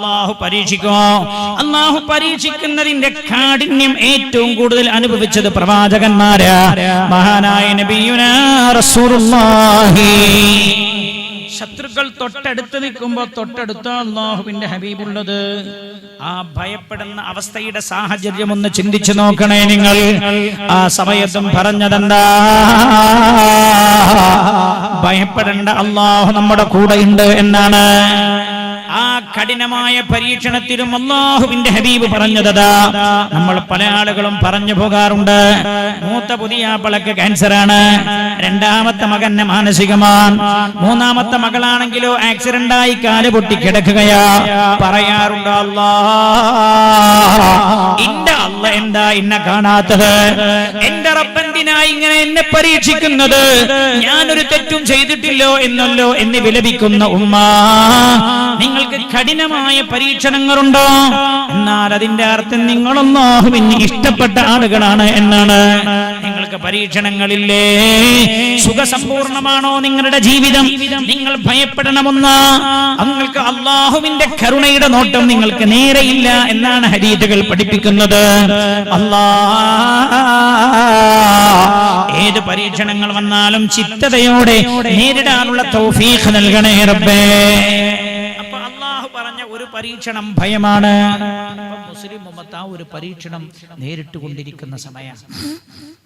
അള്ളാഹു പരീക്ഷിക്കുമോ അള്ളാഹു പരീക്ഷിക്കുന്നതിന്റെ കാഠിന്യം ഏറ്റവും കൂടുതൽ അനുഭവിച്ചത് പ്രവാചകന്മാര. മഹാനായ റസൂലുള്ളാഹി. ശത്രുക്കൾ തൊട്ടടുത്ത് നിൽക്കുമ്പോ തൊട്ടടുത്ത അള്ളാഹുവിന്റെ ഹബീബുള്ളത്. ആ ഭയപ്പെടുന്ന അവസ്ഥയുടെ സാഹചര്യം ഒന്ന് ചിന്തിച്ചു നോക്കണേ നിങ്ങൾ. ആ സമയത്തും പറഞ്ഞതെന്താ? ഭയപ്പെടേണ്ട അള്ളാഹു നമ്മുടെ കൂടെയുണ്ട് എന്നാണ്. ആ കഠിനമായ പരീക്ഷണത്തിലും അള്ളാഹുവിന്റെ ഹബീബ് പറഞ്ഞതാ നമ്മൾ പല ആളുകളും പറഞ്ഞു പോകാറുണ്ട്. മൂത്ത പുതിയ ആപ്പിളക്ക് ക്യാൻസർ ആണ് രണ്ടാമത്തെ മകന് മാനസികമാണ്. മൂന്നാമത്തെ മകളാണെങ്കിലോ ആക്സിഡന്റ് ആയി കാൽ പൊട്ടി കിടക്കുകയാ. പറയാറുണ്ട് അല്ല എന്താ ഇന്ന കാണാത്തത്? എന്റെ റബ്ബെന്തിനാ ഇങ്ങനെ എന്നെ പരീക്ഷിക്കുന്നത്? ഞാനൊരു തെറ്റും ചെയ്തിട്ടില്ലോ എന്നല്ലോ എന്ന് വിലപിക്കുന്ന ഉമ്മ. നിങ്ങൾക്ക് കഠിനമായ പരീക്ഷണങ്ങളുണ്ടോ? എന്നാൽ അതിന്റെ അർത്ഥം നിങ്ങളൊന്നും ഇഷ്ടപ്പെട്ട ആളുകളാണ് എന്നാണ്. നിങ്ങൾക്ക് പരീക്ഷണങ്ങളില്ലേ? സുഖസമ്പൂർണമാണോ നിങ്ങളുടെ ജീവിതം? നിങ്ങൾ ഭയപ്പെടണമെന്ന്? നിങ്ങൾക്ക് അള്ളാഹുവിന്റെ കരുണയുടെ നോട്ടം നിങ്ങൾക്ക് നേരെയില്ല എന്നാണ് ഹരീതുകൾ പഠിപ്പിക്കുന്നത്. അല്ലാ ഏത് പരീക്ഷണങ്ങൾ വന്നാലും ചിത്തതയോടെ നേരിടാനുള്ള തൗഫീഖ് നൽകണേ റബ്ബേ. പറഞ്ഞ ഒരു പരീക്ഷണം ഭയമാണ്. മുസ്ലിം ഉമ്മത്ത് ആ ഒരു പരീക്ഷണം നേരിട്ടുകൊണ്ടിരിക്കുന്ന സമയമാണ് സമയം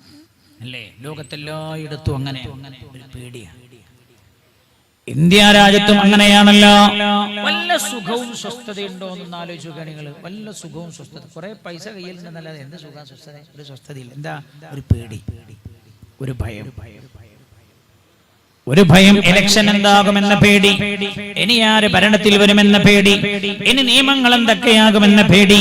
അല്ലേ? ലോകത്തെല്ലായിടത്തും അങ്ങനെ ഒരു പേടിയാണ് ഇന്ത്യ രാജ്യത്തും അങ്ങനെയാണല്ലോ. വല്ല സുഖവും സ്വസ്ഥതയുണ്ടോ എന്ന് ആലോചിക്കുക നിങ്ങൾ വല്ല സുഖവും സ്വസ്ഥത. കുറെ പൈസ കയ്യിൽ നിന്നല്ലാതെ എന്ത് സുഖം സ്വസ്ഥത? ഒരു സ്വസ്ഥതയില്ല. എന്താ? ഒരു പേടി. ഒരു ഭയം. ഒരു ഭയം ഇലക്ഷൻ എന്താകുമെന്ന പേടി. ഇനി ആര് ഭരണത്തിൽ വരുമെന്ന പേടി. ഇനി നിയമങ്ങൾ എന്തൊക്കെയാകുമെന്ന പേടി.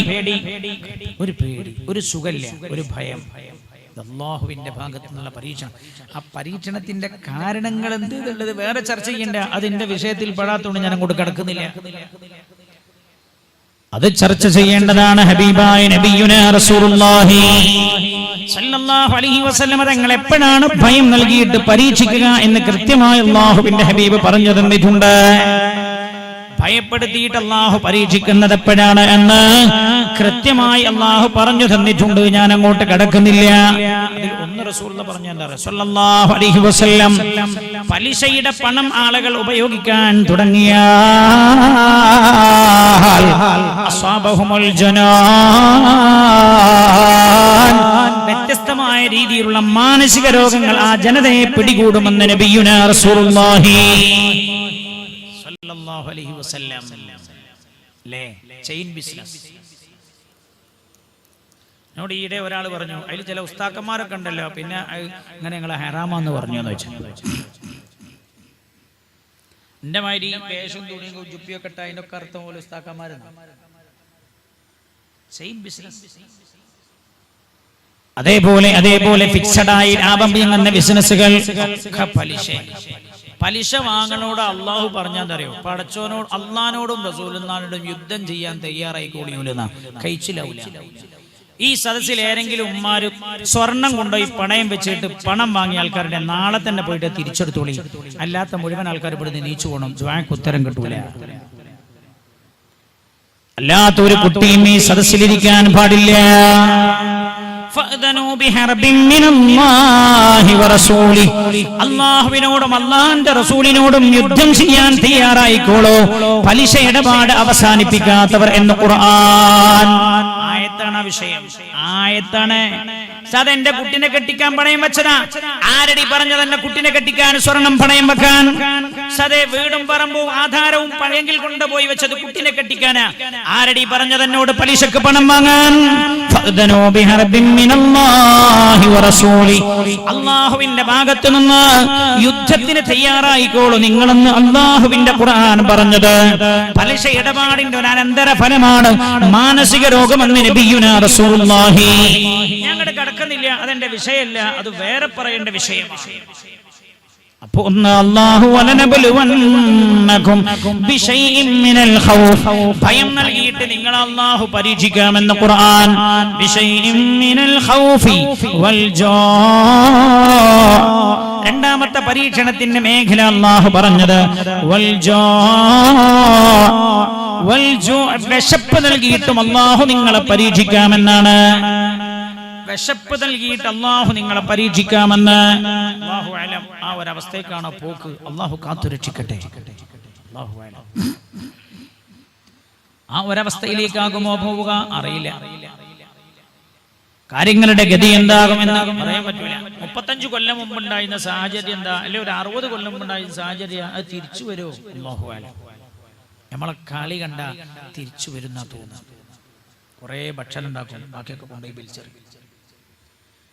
ഒരു പേടി. ഒരു സുഖല്ല ഒരു ഭയം ഭയം. അള്ളാഹുവിന്റെ ഭാഗത്തു നിന്നുള്ള പരീക്ഷണം. ആ പരീക്ഷണത്തിന്റെ കാരണങ്ങൾ എന്ത് എന്നുള്ളത് വേറെ ചർച്ച ചെയ്യേണ്ട. അതിന്റെ വിഷയത്തിൽ പെടാത്തോണ്ട് ഞാൻ അങ്ങോട്ട് കിടക്കുന്നില്ല. അത് ചർച്ച ചെയ്യേണ്ടതാണ് ഹബീബായ റസൂലുള്ളാഹി അലൈഹി വസല്ലം. തങ്ങൾ എപ്പോഴാണ് ഭയം നൽകിയിട്ട് പരീക്ഷിക്കുക എന്ന് കൃത്യമായി അള്ളാഹുവിന്റെ ഹബീബ് പറഞ്ഞു തന്നിട്ടുണ്ട് ഭയപ്പെടുത്തിയിട്ട് അള്ളാഹു പരീക്ഷിക്കുന്നത് എപ്പോഴാണ് എന്ന് കൃത്യമായി അള്ളാഹു പറഞ്ഞു തന്നിട്ടുണ്ട്. ഞാൻ അങ്ങോട്ട് കിടക്കുന്നില്ല ഒന്ന് പറഞ്ഞു? അലൈഹി വസല്ലം. പലിശയുടെ പണം ആളുകൾ ഉപയോഗിക്കാൻ തുടങ്ങിയ വ്യത്യസ്തമായ രീതിയിലുള്ള മാനസിക രോഗങ്ങൾ ആ ജനതയെ പിടികൂടുമെന്ന് നബിയുന റസൂലുള്ളാഹി. അലൈഹി വസല്ലം. ചെയിൻ ബിസിനസ് എന്നോട് ഈയിടെ ഒരാൾ പറഞ്ഞു അതിൽ ചില ഉസ്താക്കന്മാരൊക്കെ ഉണ്ടല്ലോ പിന്നെ ഇങ്ങനെ ഞങ്ങളെ ഹെറാമെന്ന് പറഞ്ഞു എന്ന് വെച്ചു. എന്റെ മാതിരി വേഷം തുണിയും ജുപ്പിയൊക്കെ ഇട്ട അതിനൊക്കെ അർത്ഥം പോലെ ബിസിനസ് അതേപോലെ അതേപോലെ ഫിക്സഡായി ലാഭം ചെയ്യുന്ന ബിസിനസ്സുകൾ പലിശ. പലിശ വാങ്ങണോട് അള്ളാഹു പറഞ്ഞാൽ അറിയോ? പടച്ചോനോട് അള്ളഹാനോടും റസൂലിനോടും യുദ്ധം ചെയ്യാൻ തയ്യാറായി കൂടിയൂലെന്ന. കഴിച്ചിലാവൂല. ഈ സദസ്സിൽ ഏതെങ്കിലും ഉമ്മാര് സ്വർണം കൊണ്ടുപോയി പണയം വെച്ചിട്ട് പണം വാങ്ങിയ ആൾക്കാരുടെ നാളെ തന്നെ പോയിട്ട് തിരിച്ചെടുത്തോളി. അല്ലാത്ത മുഴുവൻ ആൾക്കാർ ഇവിടെ നീച്ചു പോകണം ജ്വാങ്ക് ഉത്തരം കിട്ടൂല. അല്ലാത്ത ഒരു കുട്ടിയും ഈ സദസ്സിലിരിക്കാൻ പാടില്ല. അള്ളാഹുവിനോടും അള്ളാഹിന്റെ റസൂലിനോടും യുദ്ധം ചെയ്യാൻ തയ്യാറായിക്കോളൂ. പലിശ ഇടപാട് അവസാനിപ്പിക്കാത്തവർ എന്ന് ഖുർആൻ. ആയത്താണ് ആ വിഷയം. ആയത്താണ്. അത് എന്റെ കുട്ടിനെ കെട്ടിക്കാൻ പണയം വെച്ചതാ. ആരടി പറഞ്ഞത് എന്റെ കുട്ടിനെ കെട്ടിക്കാൻ? സ്വർണം പണയം വെക്കാൻ. സതേ വീടും പറമ്പും ആധാരവും പഴയെങ്കിൽ കൊണ്ടുപോയി വെച്ചത് കുട്ടിനെ കെട്ടിക്കാനാ. ആരടി പറഞ്ഞത് എന്നോട് പലിശക്ക് പണം വാങ്ങാൻ? അള്ളാഹുവിന്റെ ഭാഗത്തു നിന്ന് യുദ്ധത്തിന് തയ്യാറായിക്കോളൂ നിങ്ങളെന്ന് അള്ളാഹുവിന്റെ ഖുർആൻ പറഞ്ഞത്. പലിശ ഇടപാടിന്റെ ഒരു അനന്തര ഫലമാണ് മാനസിക രോഗമെന്ന് ഞങ്ങളുടെ കടക്കുന്നില്ല അതെന്റെ വിഷയമല്ല അത് വേറെ പറയേണ്ട വിഷയമാണ്. അപ്പൊ ഒന്ന് ഖൗഫ്. ഭയം നൽകിയിട്ട് നിങ്ങൾ അല്ലാഹു പരീക്ഷിക്കാമെന്ന് ഖുർആൻ. രണ്ടാമത്തെ പരീക്ഷണത്തിന്റെ മേഖല അള്ളാഹു പറഞ്ഞത്. വൽ ജാ വൽ ജൂ- വിശപ്പ് നൽകിയിട്ടും അള്ളാഹു നിങ്ങളെ പരീക്ഷിക്കാമെന്നാണ്. വിശപ്പ് നൽകിയിട്ട് അള്ളാഹു നിങ്ങളെ പരീക്ഷിക്കാമെന്ന്. അള്ളാഹു അലം. ആ ഒരവസ്ഥയ്ക്കാണ് പോക്ക്. അള്ളാഹു കാത്തുരക്ഷിക്കട്ടെ അലം. ആ ഒരവസ്ഥയിലേക്കാകുമോ പോവുക? അറിയില്ല. കാര്യങ്ങളുടെ ഗതി എന്താകുമെന്ന് പറയാൻ പറ്റില്ല മുപ്പത്തഞ്ച് കൊല്ലം മുമ്പ് ഉണ്ടായിരുന്ന സാഹചര്യം എന്താ? അല്ലെ ഒരു അറുപത് കൊല്ലം മുമ്പ് ഉണ്ടായിരുന്ന സാഹചര്യം അത് തിരിച്ചു വരുമോ? അല്ലാഹു അലം. നമ്മളെ കളി കണ്ട തിരിച്ചു വരുന്ന തോന്നുന്നു. കുറേ ഭക്ഷണം ഉണ്ടാക്കും ബാക്കിയൊക്കെ കൊണ്ടുപോയി ബിൽച്ചെറിയും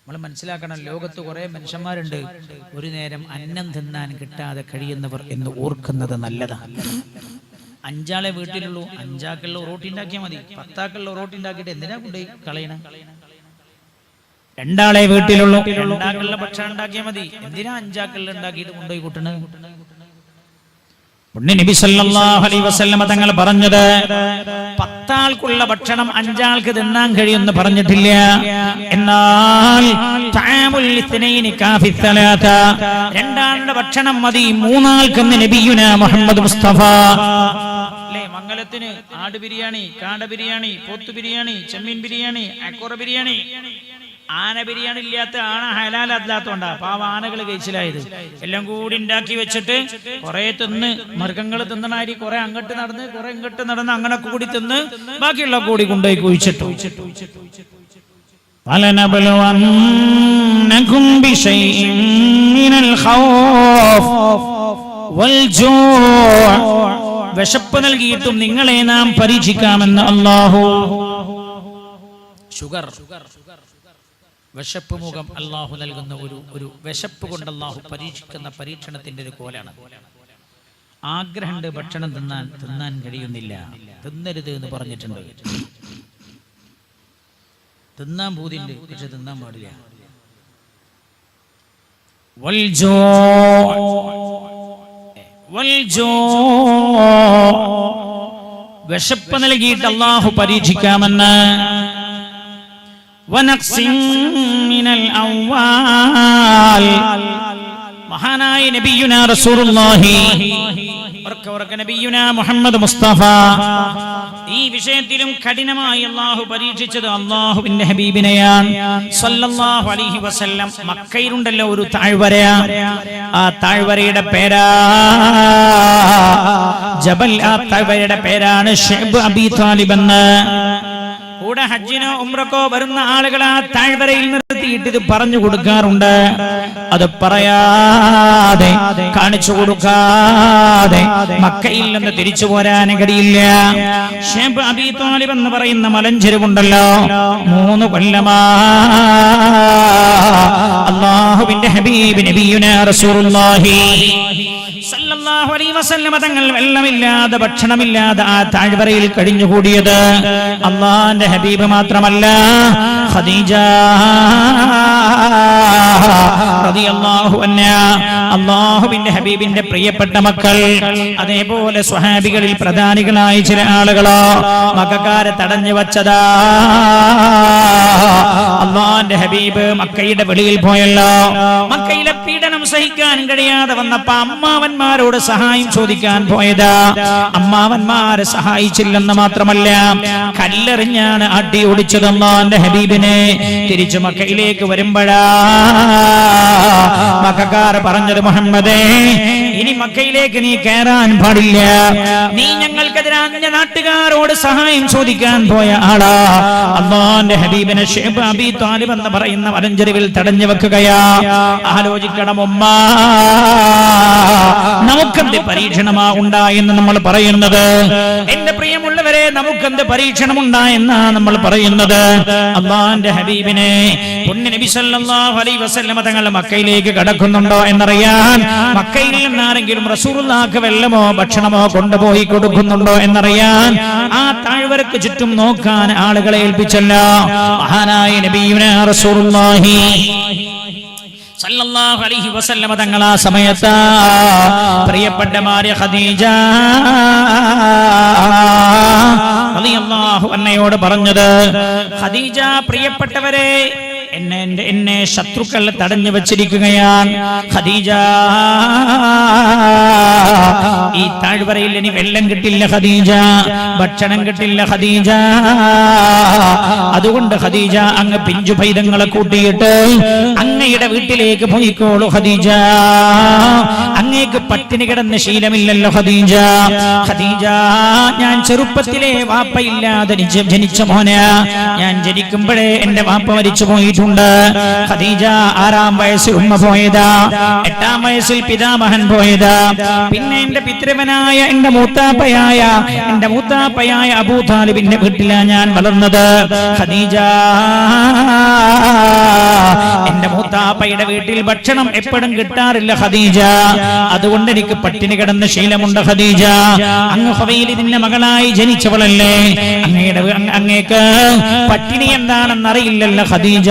നമ്മൾ മനസ്സിലാക്കണം ലോകത്ത് കുറേ മനുഷ്യന്മാരുണ്ട്. ഒരു നേരം അന്നം തിന്നാൻ കിട്ടാതെ കഴിയുന്നവർ എന്ന് ഓർക്കുന്നത് നല്ലതാണ്. അഞ്ചാളെ വീട്ടിലുള്ളൂ അഞ്ചാക്കുള്ള റോട്ടി ഉണ്ടാക്കിയാൽ മതി. പത്താക്കുള്ള റോട്ടി ഉണ്ടാക്കിയിട്ട് എന്തിനാ കൊണ്ടുപോയി കളയണ? രണ്ടാളെ വീട്ടിലുള്ളൂ ഭക്ഷണം ഉണ്ടാക്കിയാൽ മതി. എന്തിനാ അഞ്ചാക്കുള്ള ഉണ്ടാക്കിയിട്ട് കൊണ്ടുപോയി കൂട്ടണത് നബി സല്ലല്ലാഹു അലൈഹി വസല്ലമ തങ്ങൾ പറഞ്ഞത് പത്താൾക്കുള്ള ഭക്ഷണം അഞ്ചാൾക്ക് തിന്നാൻ കഴിയുമെന്ന് പറഞ്ഞിട്ടില്ല. എന്നാൽ രണ്ടാളുടെ ഭക്ഷണം മതി മൂന്നാൾക്കെന്ന് നബിയുന മുഹമ്മദ് മുസ്തഫ. മംഗലത്തിന് ആട് ബിരിയാണി കാട ബിരിയാണി പോത്ത് ബിരിയാണി ചെമ്മീൻ ബിരിയാണി അക്കോറ ബിരിയാണി. ആന ബിരിയാണി ഇല്ലാത്ത ആന ഹലാലല്ലാത്തോണ്ടാ പാവ ആനകൾ കഴിച്ചിലായത് എല്ലാം കൂടി ഉണ്ടാക്കി വെച്ചിട്ട് കുറെ തിന്ന് മൃഗങ്ങൾ തിന്നണാരി കുറെ അങ്ങോട്ട് നടന്ന് കുറെ ഇങ്ങോട്ട് നടന്ന് അങ്ങനെ കൂടി തിന്ന് ബാക്കിയുള്ള കൂടി കൊണ്ടുപോയി കുഴിച്ചിട്ടു فلنبلونكم بشيء من الخوف والجوع വിശപ്പ് നൽകിയിട്ടും നിങ്ങളെ നാം പരീക്ഷിക്കാമെന്ന് അല്ലാഹു ഷുഗർ വിശപ്പ് മുഖം അള്ളാഹു നൽകുന്ന ഒരു ഒരു വിശപ്പ് കൊണ്ട് അള്ളാഹു പരീക്ഷിക്കുന്ന പരീക്ഷണത്തിന്റെ ഒരു കോലാണ്. ആഗ്രഹമുണ്ട് ഭക്ഷണം തിന്നാൻ തിന്നാൻ കഴിയുന്നില്ല. തിന്നരുത് എന്ന് പറഞ്ഞിട്ടുണ്ട്. തിന്നാൻ പൂതിണ്ട് പക്ഷെ തിന്നാൻ പാടില്ല. വിശപ്പ് നൽകിയിട്ട് അള്ളാഹു പരീക്ഷിക്കാമെന്ന്. മഹാനായ നബിയുന റസൂലുള്ളാഹി. മുഹമ്മദ് മുസ്തഫ. ഈ വിഷയത്തിലും കഠിനമായി അള്ളാഹു പരീക്ഷിച്ചത് അള്ളാഹുവിന്റെ ഹബീബിനെയാണ്. സല്ലല്ലാഹു അലൈഹി വസല്ലം മക്കയിലുണ്ടല്ലോ ഒരു താഴ്വര. ആ താഴ്വരയുടെ പേരാ ജബൽ. ആ താഴ്വരയുടെ പേരാണ് ഷെബ് അബി താലിബ് എന്ന്. കൂടെ ഹജ്ജിനോ ഉമ്രക്കോ വരുന്ന ആളുകൾ ആ താഴ്വരയിൽ നിർത്തിയിട്ട് ഇത് പറഞ്ഞു കൊടുക്കാറുണ്ട്. അത് പറയാതെ കാണിച്ചു കൊടുക്കാതെ മക്കയിൽ നിന്ന് തിരിച്ചു പോരാൻ കഴിയില്ല അബി താലിബ് എന്ന് പറയുന്ന മലഞ്ചെരുവുണ്ടല്ലോ. മൂന്ന് കൊല്ലമാ. അള്ളാഹുവിന്റെ ഹബീബ് നബിയുന റസൂലുള്ളാഹി. സല്ലല്ലാഹു അലൈഹി വസല്ലമ തങ്ങൾ വെള്ളമില്ലാതെ ഭക്ഷണമില്ലാതെ ആ താഴ്വരയിൽ കഴിഞ്ഞുകൂടിയത്. അള്ളാന്റെ ഹബീബ് മാത്രമല്ല ഖദീജ അള്ളാഹുവിന്റെ ഹബീബിന്റെ പ്രിയപ്പെട്ട മക്കൾ അതേപോലെ സ്വഹാബികളിൽ പ്രധാനികളായ ചില ആളുകളോ മകക്കാരെ തടഞ്ഞു വച്ചതാ. അള്ളാന്റെ ഹബീബ് മക്കയുടെ വെളിയിൽ പോയല്ലോ. മക്കയിലെ പീഡനം സഹിക്കാൻ കഴിയാതെ വന്നപ്പോ അമ്മാവന്മാരോട് സഹായം ചോദിക്കാൻ പോയത്. അമ്മാവന്മാരെ സഹായിച്ചില്ലെന്ന് മാത്രമല്ല കല്ലെറിഞ്ഞാണ് അടി ഓടിച്ചത് ഹബീബിനെ. തിരിച്ചു മക്കയിലേക്ക് വരുമ്പോഴാ മക്കാർ പറഞ്ഞത് മുഹമ്മദേ ഇനി മക്കയിലേക്ക് നീ കയറാൻ പാടില്ല. നീ ഞങ്ങൾക്കെതിരെ അന്യ നാട്ടുകാരോട് സഹായം ചോദിക്കാൻ പോയ ആളാ. അള്ളാന്റെ ഹബീബിനെ ഷേബ് അബി താലിബ് എന്ന് പറയുന്ന വരഞ്ചെരുവിൽ തടഞ്ഞു വെക്കുകയാ. ആലോചിക്കണം ഉമ്മ. നമുക്കെന്ത് പരീക്ഷണമാ ഉണ്ടായെന്ന് നമ്മൾ പറയുന്നത്? എന്റെ പ്രിയമുള്ളവരെ നമുക്കെന്ത് പരീക്ഷണം ഉണ്ടായെന്നാ നമ്മൾ പറയുന്നത്? അള്ളാന്റെ ഹബീബിനെ പുണ്യ നബി സല്ലല്ലാഹു അലൈഹി വസല്ലമ മക്കയിലേക്ക് കടക്കുന്നുണ്ടോ എന്നറിയാൻ മക്കയിൽ നിന്നാരെങ്കിലും റസൂറുല്ലാക്ക് വെള്ളമോ ഭക്ഷണമോ കൊണ്ടുപോയി കൊടുക്കുന്നുണ്ടോ എന്നറിയാൻ ആ താഴ്വരക്ക് ചുറ്റും നോക്കാൻ ആളുകളെ ഏൽപ്പിച്ചല്ലോ. മഹാനായ നബീന സല്ലല്ലാഹു അലൈഹി വസല്ലമ തങ്ങൾ ആ സമയത്ത് പ്രിയപ്പെട്ട മാര്യ ഖദീജ റളിയല്ലാഹു അന്നയോട് പറഞ്ഞത് ഖദീജ പ്രിയപ്പെട്ടവരെ എന്നെ എന്റെ എന്നെ ശത്രുക്കൾ തടഞ്ഞു വച്ചിരിക്കുകയാണ്. ഖദീജ ഈ താഴ്വരയിൽ ഇനി വെള്ളം കിട്ടില്ല ഖദീജ ഭക്ഷണം കിട്ടില്ല ഖദീജ. അതുകൊണ്ട് ഖദീജ അങ്ങ് പിഞ്ചു പൈതങ്ങളെ കൂട്ടിയിട്ട് അങ്ങയുടെ വീട്ടിലേക്ക് പോയിക്കോളൂ ഖദീജ. അങ്ങേക്ക് പട്ടിണി കിടന്ന് ശീലമില്ലല്ലോ ഖദീജ. ഖദീജ ഞാൻ ചെറുപ്പത്തിലെ വാപ്പയില്ലാതെ ജനിച്ച- മോനെ. ഞാൻ ജനിക്കുമ്പോഴേ എന്റെ വാപ്പ മരിച്ചു പോയിട്ടുണ്ട് ഖദീജ ആറാം വയസ്സിൽ ഉമ്മ പോയത് എട്ടാം വയസ്സിൽ പിതാമഹൻ പോയത്. പിന്നെ എന്റെ പിതൃവനായ എന്റെ മൂത്താപ്പയായ എന്റെ മൂത്താപ്പയായ അബൂ താലിബിന്റെ വീട്ടിലാണ് ഞാൻ വളർന്നത്. ഖദീജ എന്റെ മൂത്താപ്പയുടെ വീട്ടിൽ ഭക്ഷണം എപ്പോഴും കിട്ടാറില്ല ഖദീജ. അതുകൊണ്ട് എനിക്ക് പട്ടിണി കിടന്ന ശീലമുണ്ട് ഖദീജ. അങ്ങ് ഹവയിലിന്റെ മകളായി ജനിച്ചവളല്ലേ? അങ്ങയുടെ അങ്ങേക്ക് പട്ടിണി എന്താണെന്ന് അറിയില്ലല്ലോ ഖദീജ.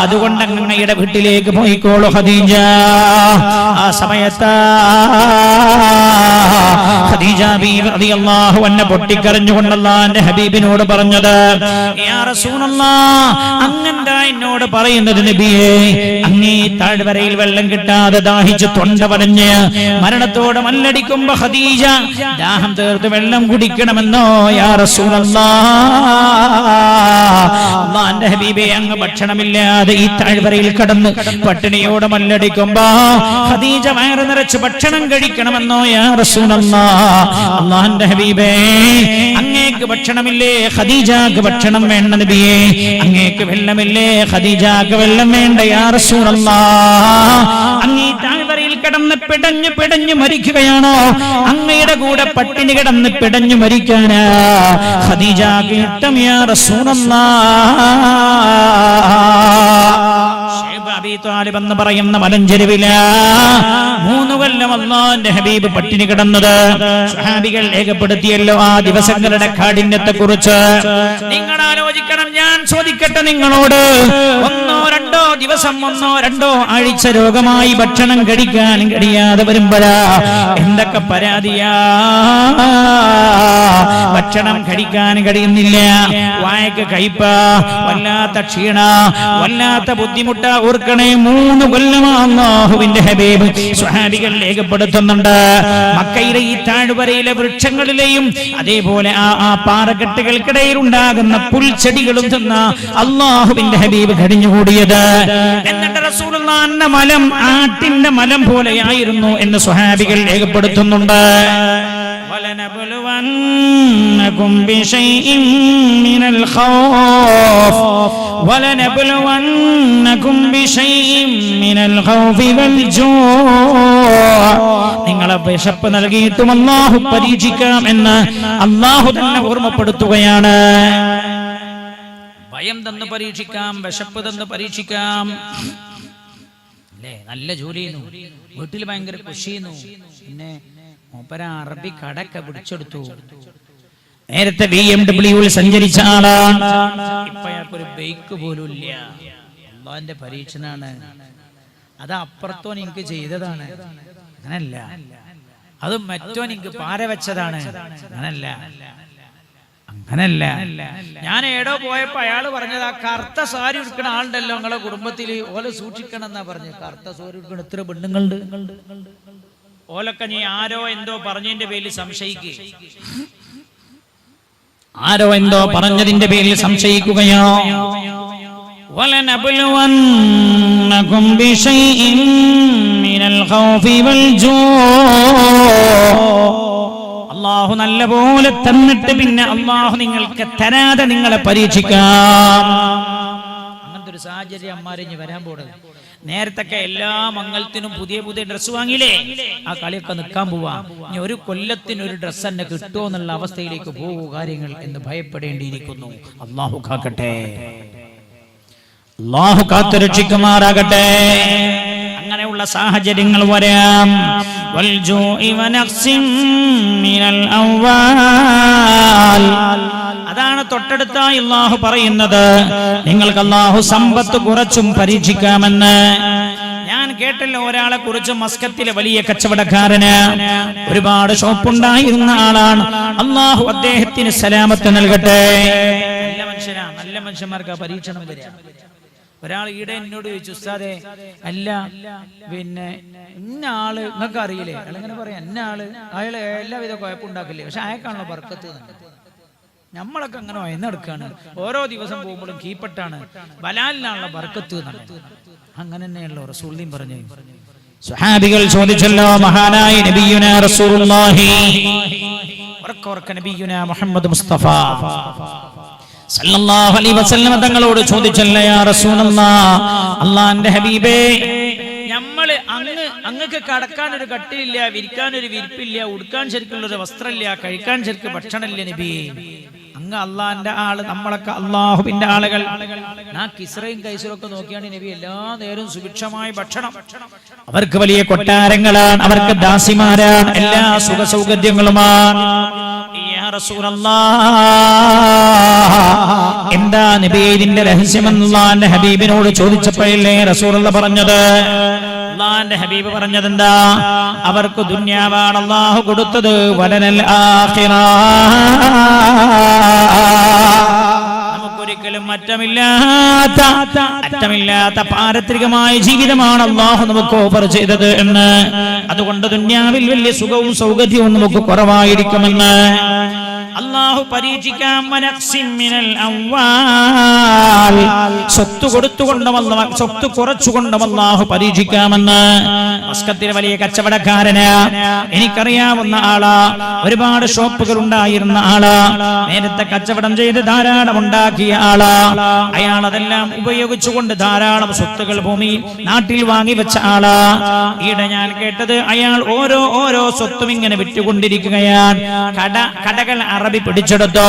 അതുകൊണ്ട് അങ്ങയുടെ വീട്ടിലേക്ക് പോയിക്കോളൂ ഖദീജ. ആ സമയത്ത് ഖദീജ ബീബി റളിയല്ലാഹു അൻഹ പൊട്ടിക്കരഞ്ഞുകൊണ്ട് അല്ലാഹുവിന്റെ ഹബീബിനോട് പറഞ്ഞത് യാ എന്നോട് പറയുന്നത് നബിയെ? അങ്ങേ താഴ്വരയിൽ വെള്ളം കിട്ടാതെ ദാഹിച്ച് തൊണ്ട പറഞ്ഞ് മരണത്തോട് മല്ലടിക്കുമ്പോ ഖദീജ ദാഹം തീർത്ത് വെള്ളം കുടിക്കണമെന്നോ? യാ റസൂലല്ലാഹ് ഹബീബെ അങ്ങ് ഭക്ഷണമില്ലാതെ ഈ താഴ്വരയിൽ കടന്ന് പട്ടിണിയോട് മല്ലടിക്കുമ്പോ ഖദീജ വയറ് നിറച്ച് ഭക്ഷണം കഴിക്കണമെന്നോ അള്ളാന്റെ ഹബീബേ അങ്ങേക്ക് ഭക്ഷണമില്ലേ ഖദീജാക്ക് ഭക്ഷണം വേണ്ട നബിയേ. അങ്ങേക്ക് വെള്ളമില്ലേ ഖദീജാക്ക് വെള്ളം വേണ്ട യാ റസൂലല്ലാഹ് അങ്ങീ താഴ്വരയിൽ കിടന്ന് പിടഞ്ഞു പിടഞ്ഞു മരിക്കുകയാണോ? അങ്ങയുടെ കൂടെ പട്ടിണി കിടന്ന് പിടഞ്ഞു മരിക്കാനാ? ഖദീജാക്ക് ഇഷ്ടം യാ റസൂലല്ലാഹ്. എന്ന് പറയുന്ന മലഞ്ചെരുവില. മൂന്ന് കൊല്ലം ഹബീബ് പട്ടിണി കിടന്നത്. സ്വഹാബികൾ രേഖപ്പെടുത്തിയല്ലോ ആ ദിവസങ്ങളുടെ കാഠിന്യത്തെ കുറിച്ച് നിങ്ങൾ ആലോചിക്കണം ഞാൻ ചോദിക്കട്ടെ നിങ്ങളോട്. ഒന്നോ രണ്ടോ ദിവസം ഒന്നോ രണ്ടോ ആഴ്ച രോഗമായി ഭക്ഷണം കഴിക്കാൻ കഴിയാതെ വരുമ്പോഴാ എന്തൊക്കെ പരാതിയാ? ഭക്ഷണം കഴിക്കാൻ കഴിയുന്നില്ല. വായക്ക് കയ്പ. വല്ലാത്ത ക്ഷീണ. വല്ലാത്ത ബുദ്ധിമുട്ട ഓർക്കണേ. മൂന്ന് കൊല്ലമാഹുവിന്റെ ഹബീബ് സ്വഹാബികൾ രേഖപ്പെടുത്തുന്നുണ്ട്. മക്കയിലെ ഈ താഴ്വരയിലെ വൃക്ഷങ്ങളിലെയും അതേപോലെ ആ ആ പാറക്കെട്ടുകൾക്കിടയിൽ ഉണ്ടാകുന്ന പുൽച്ചെടികളും തിന്ന അള്ളാഹുവിന്റെ ഹബീബ് കഴിഞ്ഞുകൂടിയത് എന്നിട്ട് റസൂലുള്ളാന്റെ മലം ആട്ടിന്റെ മലം പോലെയായിരുന്നു എന്ന് സ്വഹാബികൾ രേഖപ്പെടുത്തുന്നുണ്ട് ولنبلونكم بشيء من الخوف ولنبلونكم بشيء من الخوف والجوع നിങ്ങളെ വിശപ്പ് നൽകിയിട്ടും അള്ളാഹു പരീക്ഷിക്കാം എന്ന് അള്ളാഹു തന്നെ ഓർമ്മപ്പെടുത്തുകയാണ് ഭയം തന്ന് പരീക്ഷിക്കാം വിശപ്പ് തന്ന് പരീക്ഷിക്കാം. അല്ലേ? നല്ല ജോലി ചെയ്യുന്നു. വീട്ടിൽ ഭയങ്കര കൃഷി ചെയ്യുന്നു. പിന്നെ മൂപ്പര അറബി കടക്കെ പിടിച്ചെടുത്തു. നേരത്തെ ബി എം ഡബ്ല്യൂവിൽ സഞ്ചരിച്ച ആളാണ് ഇപ്പൊ അയാൾക്കൊരു ബൈക്ക് പോലും ഇല്ല. അള്ളാന്റെ പരീക്ഷനാണ്. അത് അപ്പുറത്തോ എനിക്ക് ചെയ്തതാണ്. അങ്ങനല്ല. അത് മറ്റോ എനിക്ക് പാര വെച്ചതാണ്. അങ്ങനല്ല. അങ്ങനല്ല ഞാൻ ഏടോ പോയപ്പോ അയാള് പറഞ്ഞത് ആ കറുത്ത സാരി ഉടുക്കണ ആളുണ്ടല്ലോ നിങ്ങളെ കുടുംബത്തിൽ ഓല സൂക്ഷിക്കണം എന്നാ പറഞ്ഞു കറുത്ത സാരി ഉടുക്കണ എത്ര പെണ്ണുങ്ങളുണ്ട് ഓലൊക്കെ നീ ആരോ എന്തോ പറഞ്ഞതിന്റെ പേരിൽ സംശയിക്കുക ആരോ എന്തോ പറഞ്ഞതിന്റെ പേരിൽ സംശയിക്കുകയോ ولنبلونكم بشيء من الخوف والجوع അള്ളാഹു നല്ലപോലെ തന്നിട്ട് പിന്നെ അള്ളാഹു നിങ്ങൾക്ക് തരാതെ നിങ്ങളെ പരീക്ഷിക്കാം. അങ്ങനത്തെ ഒരു സാഹചര്യം അമ്മാരിഞ്ഞ് വരാൻ പോണത്. നേരത്തൊക്കെ എല്ലാ മംഗലത്തിനും പുതിയ പുതിയ ഡ്രസ്സ് വാങ്ങിയില്ലേ? ആ കളിയൊക്കെ നിൽക്കാൻ പോവാ. ഇനി ഒരു കൊല്ലത്തിന് ഒരു ഡ്രസ്സ് തന്നെ കിട്ടുമോ എന്നുള്ള അവസ്ഥയിലേക്ക് പോകൂ കാര്യങ്ങൾ എന്ന് ഭയപ്പെടേണ്ടിയിരിക്കുന്നു. അള്ളാഹു കാക്കട്ടെ. അള്ളാഹു കാത്തുരക്ഷിക്കുമാറാകട്ടെ. അങ്ങനെയുള്ള സാഹചര്യങ്ങൾ വരാം. അതാണ് തൊട്ടടുത്തായി അള്ളാഹു പറയുന്നത്. നിങ്ങൾക്ക് അള്ളാഹു സമ്പത്ത് കുറച്ചും പരീക്ഷിക്കാമെന്ന്. ഞാൻ കേട്ടല്ലോ ഒരാളെ കുറിച്ച് മസ്കത്തിലെ വലിയ കച്ചവടക്കാരന്. ഒരുപാട് ഷോപ്പുണ്ടായിരുന്ന ആളാണ്. അള്ളാഹു അദ്ദേഹത്തിന് സലാമത്ത് നൽകട്ടെ. നല്ല മനുഷ്യനാ നല്ല മനുഷ്യന്മാർക്ക് പരീക്ഷണം വരിക. ഒരാൾ ഈടെ എന്നോട് ചോദിച്ചു ഉസ്താദെ അല്ല പിന്നെ ഇന്ന ആൾ നിങ്ങൾക്ക് അറിയില്ലേ? അല്ലെങ്കിൽ പറയാം ഇന്ന ആൾ അയാൾ എല്ലാവിധ കുഴപ്പമുണ്ടാക്കില്ലേ? പക്ഷെ അയാൾക്കാണല്ലോ ബർക്കത്ത് തന്നെ നമ്മളൊക്കെ അങ്ങനെ വയന്നെടുക്കാണ്. ഓരോ ദിവസം പോകുമ്പോഴും കീപ്പട്ടാണ്. ബലാലിനാണല്ലോ ബർക്കത്ത് എന്നുള്ളത് അങ്ങനെ തന്നെയല്ലോ റസൂളിയും പറഞ്ഞു സുഹാബികൾ ചോദിച്ചല്ലോ മഹാനായ നബിയുന റസൂലുള്ളാഹി. ഉറക്ക ഉറക്ക നബിയുന മുഹമ്മദ് മുസ്തഫ. സല്ലല്ലാഹു അലൈഹി വസല്ലമ തങ്ങളോട് ചോദിച്ചല്ലേ അല്ലാഹുവിന്റെ ഹബീബേ നമ്മൾ അങ്ങ് അങ്ങക്ക് കടക്കാൻ ഒരു കട്ടിലില്ല വിരിക്കാൻ ഒരു വിരിപ്പില്ല ഉടുക്കാൻ ശരിക്കുള്ള ഒരു വസ്ത്രമില്ല കഴിക്കാൻ ശരിക്ക് ഭക്ഷണമില്ല നബി. അങ്ങ് അള്ളാന്റെ ആൾ നമ്മളൊക്കെ അള്ളാഹുവിന്റെ ആളുകൾ. ആ കിസ്രയും കൈസറും ഒക്കെ നോക്കിയാണ് നബി എല്ലാ നേരവും സുഭിക്ഷമായ ഭക്ഷണം. അവർക്ക് വലിയ കൊട്ടാരങ്ങളാണ് അവർക്ക് ദാസിമാരാണ് എല്ലാ സുഖ സൗകര്യങ്ങളുമാണ് എന്താ നിബേദിന്റെ രഹസ്യമെന്നുള്ള ഹബീബിനോട് ചോദിച്ചപ്പോഴല്ലേ റസൂലുള്ള പറഞ്ഞത്? ഹബീബ് പറഞ്ഞത് അവർക്ക് ദുന്യാവാണ് അള്ളാഹു കൊടുത്തത്. വലനൽ ആഖിറ. അറ്റമില്ലാത്ത അറ്റമില്ലാത്ത പാരത്രികമായ ജീവിതമാണ് അള്ളാഹു നമുക്ക് ഓഫർ ചെയ്തത് എന്ന്. അതുകൊണ്ട് ദുന്യാവിൽ വലിയ സുഖവും സൗകര്യവും നമുക്ക് കുറവായിരിക്കുമെന്ന്. അള്ളാഹു പരീക്ഷിക്കാം. സ്വത്ത് കൊടുത്തുകൊണ്ടും സ്വത്ത് കുറച്ചുകൊണ്ടും അള്ളാഹു പരീക്ഷിക്കാമെന്ന് വലിയ കച്ചവടക്കാരന് എനിക്കറിയാവുന്ന ആളാ. ഒരുപാട് ഷോപ്പുകൾ ഉണ്ടായിരുന്ന ആളാ. നേരത്തെ കച്ചവടം ചെയ്ത് ധാരാളം ഉണ്ടാക്കിയ ആളാ. അയാൾ അതെല്ലാം ഉപയോഗിച്ചുകൊണ്ട് ധാരാളം സ്വത്തുകൾ ഭൂമി നാട്ടിൽ വാങ്ങി വെച്ച ആളാ. ഈടെ ഞാൻ കേട്ടത് അയാൾ ഓരോ ഓരോ സ്വത്തും ഇങ്ങനെ വിറ്റുകൊണ്ടിരിക്കുകയാണ്. കട കടകൾ അറബി പിടിച്ചെടുത്തോ?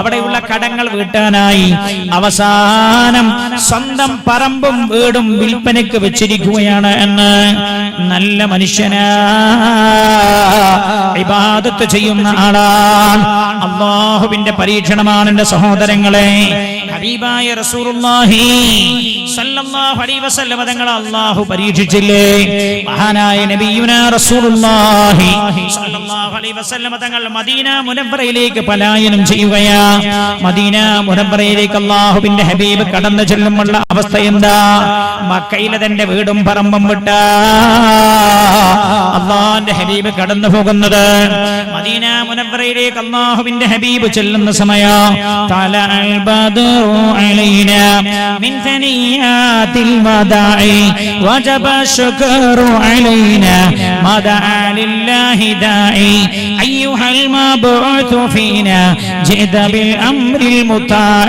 അവിടെയുള്ള കടങ്ങൾ വീട്ടാനായി. അവസാനം സ്വന്തം പറമ്പും വീടും വിൽപ്പനയ്ക്ക് വെച്ചിരിക്കുകയാണ് എന്ന് നല്ല മനുഷ്യനാ ഇബാദത്ത് ചെയ്യുന്ന ആളാണ് അള്ളാഹുവിന്റെ പരീക്ഷണമാണ് എന്റെ സഹോദരങ്ങളെ. ഹബീബായ റസൂലുള്ളാഹി സല്ലല്ലാഹു അലൈഹി വസല്ലം തങ്ങളെ അള്ളാഹു പരീക്ഷിച്ചില്ലേ? മഹാനായ നബിയുനാ റസൂലുള്ളാഹി സല്ലല്ലാഹു അലൈഹി വസല്ലം തങ്ങൾ മദീന മുനവ്വറയിലേക്ക് പലായനം ചെയ്യുകയാ. മദീന മുനവ്വറയിലേക്ക് അള്ളാഹുവിന്റെ ഹബീബ് കടന്നു ചെല്ലുമുള്ള അവസ്ഥ എന്താ? മക്കയിലെ തന്റെ വീടും പറമ്പും വിട്ട. അള്ളാന്റെ ഹബീബ് കടന്നു പോകുന്നത്. മദീന മുനവ്വറയിലേക്ക് അള്ളാഹുവിന്റെ ഹബീബ് ചെല്ലുന്ന സമയം. തല ലില്ലാഹി المبعوث فينا جئت ഫീനാ المطاع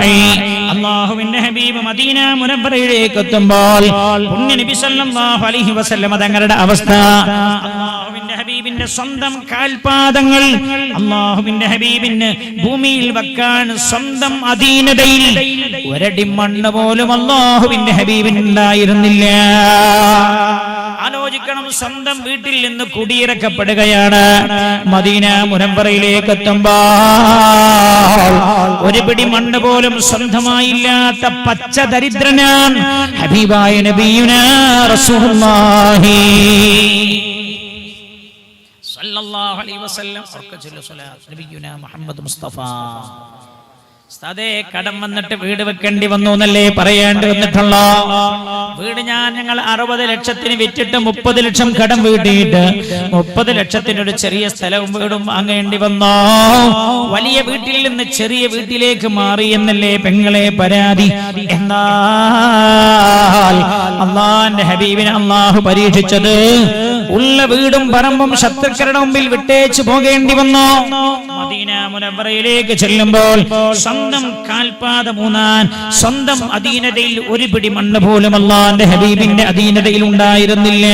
അള്ളാഹുവിന്റെ ഹബീബ് മദീന മുനവ്വറയിലേക്ക് എത്തുമ്പോൾ പുണ്യ നബി സല്ലല്ലാഹു അലൈഹി വസല്ലം തങ്ങളുടെ അവസ്ഥ. അള്ളാഹുവിന്റെ ഹബീബിന്റെ സ്വന്തം കാൽപാദങ്ങൾ അള്ളാഹുവിന്റെ ഹബീബിന് ഭൂമിയിൽ വെക്കാൻ സ്വന്തം അധീനതയിൽ ഒരടി മണ്ണ് പോലും അള്ളാഹുവിന്റെ ഹബീബിന് ഉണ്ടായിരുന്നില്ല ആലോചിക്കണം സ്വന്തം വീട്ടിൽ നിന്ന് കുടിയിറക്കപ്പെടുകയാണ്. മദീന മുനമ്പറയിലേക്ക് എത്തുമ്പോൾ ഒരു പിടി മണ്ണ് പോലും സ്വന്തമായില്ലാത്ത പച്ച ദരിദ്രനാൻ ഹബീബായ നബിയുന റസൂലുള്ളാഹി. സല്ലല്ലാഹു അലൈഹി വസല്ലം നബിയുന മുഹമ്മദ് മുസ്തഫ. ഉസ്താദേ കടം വന്നിട്ട് വീട് വെക്കേണ്ടി വന്നു എന്നല്ലേ പറയേണ്ടി വന്നിട്ടുള്ളോ വീട് ഞാൻ ഞങ്ങൾ അറുപത് ലക്ഷത്തിന് വിറ്റിട്ട് മുപ്പത് ലക്ഷം കടം വീട്ടിയിട്ട് മുപ്പത് ലക്ഷത്തിന് ഒരു ചെറിയ സ്ഥലവും വീടും വാങ്ങേണ്ടി വന്നോ? വലിയ വീട്ടിൽ നിന്ന് ചെറിയ വീട്ടിലേക്ക് മാറി എന്നല്ലേ പെങ്ങളെ പരാതി? എന്നാൽ അള്ളാന്റെ ഹബീബിനെ അള്ളാഹു പരീക്ഷിച്ചത് ഉള്ള വീടും പറമ്പും ശത്രുക്കളുടെ മുമ്പിൽ വിട്ടേച്ചു പോകേണ്ടി വന്നു? മുനവറയിലേക്ക് ചെല്ലുമ്പോൾ സ്വന്തം കാൽപാത മൂന്നാൻ സ്വന്തം അധീനതയിൽ ഒരു പിടി മണ്ണ് പോലും അള്ളാന്റെ ഹബീബിന്റെ അധീനതയിൽ ഉണ്ടായിരുന്നില്ല.